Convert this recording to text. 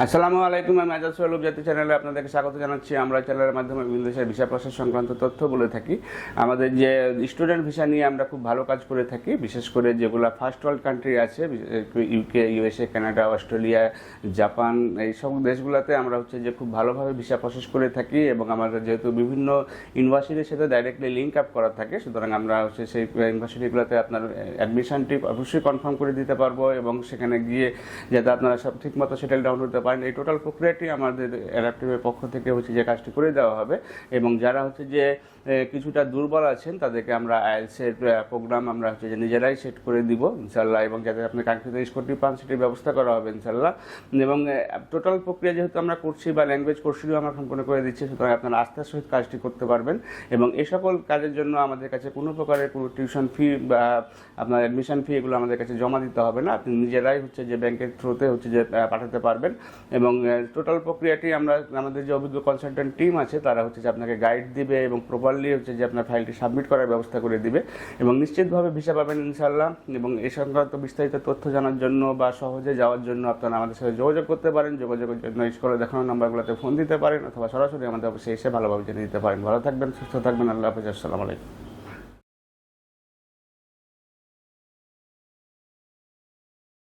আসসালামু আলাইকুম, আমি আজাদ সোহেল জাতি চ্যানেলে আপনাদেরকে স্বাগত জানাচ্ছি। আমরা চ্যানেলের মাধ্যমে বিভিন্ন দেশের ভিসা প্রসেস সংক্রান্ত তথ্য বলে থাকি। আমাদের যে স্টুডেন্ট ভিসা নিয়ে আমরা খুব ভালো কাজ করে থাকি, বিশেষ করে যেগুলো ফার্স্ট ওয়ার্ল্ড কান্ট্রি আছে UK USA Canada Australia Japan এই সব দেশগুলোতে আমরা হচ্ছে যে খুব ভালোভাবে ভিসা প্রসেস করে থাকি এবং আমাদের যেহেতু বিভিন্ন ইউনিভার্সিটির সাথে ডাইরেক্টলি লিঙ্ক আপ করা থাকে, সুতরাং আমরা হচ্ছে সেই ইউনিভার্সিটিগুলোতে আপনার অ্যাডমিশনটি অবশ্যই কনফার্ম করে দিতে পারব এবং সেখানে গিয়ে যাতে আপনারা সব ঠিকমতো সেটেল ডাউন হতে পারেন। এই টোটাল প্রক্রিয়াটি আমাদের অ্যাডাপ্টিভের পক্ষ থেকে হচ্ছে যে কাজটি করে দেওয়া হবে এবং যারা হচ্ছে যে কিছুটা দুর্বল আছেন, তাদেরকে আমরা আইএলসের প্রোগ্রাম আমরা হচ্ছে যে নিজেরাই সেট করে দিব ইনশাল্লাহ এবং যাদের আপনি কাঙ্ক্ষিত স্কোরটি পান, সেটির ব্যবস্থা করা হবে ইনশাল্লাহ এবং টোটাল প্রক্রিয়া যেহেতু আমরা করছি বা ল্যাঙ্গুয়েজ কোর্সটিও আমরা সম্পূর্ণ করে দিচ্ছি, সুতরাং আপনারা আস্থার সহিত কাজটি করতে পারবেন। এবং এই সকল কাজের জন্য আমাদের কাছে কোনো প্রকারের কোনো টিউশন ফি বা আপনার অ্যাডমিশন ফি এগুলো আমাদের কাছে জমা দিতে হবে না। আপনি নিজেরাই হচ্ছে যে ব্যাংকের থ্রুতে হচ্ছে যে পাঠাতে পারবেন। এবং টোটাল প্রক্রিয়াটি আমরা, আমাদের যে অভিজ্ঞ কনসালটেন্ট টিম আছে, তারা হচ্ছে যে আপনাকে গাইড দিবে এবং প্রপারলি হচ্ছে যে আপনার ফাইলটি সাবমিট করার ব্যবস্থা করে দিবে এবং নিশ্চিতভাবে ভিসা পাবেন ইনশাল্লাহ এবং এ সংক্রান্ত বিস্তারিত তথ্য জানার জন্য বা সহজে যাওয়ার জন্য আপনারা আমাদের সাথে যোগাযোগ করতে পারেন, যোগাযোগের জন্য স্কুলে দেখানো নাম্বারগুলোতে ফোন দিতে পারেন অথবা সরাসরি আমাদের অফিসে এসে ভালোভাবে জেনে দিতে পারেন। ভালো থাকবেন, সুস্থ থাকবেন, আল্লাহ হাফিজ, আসসালামু আলাইকুম।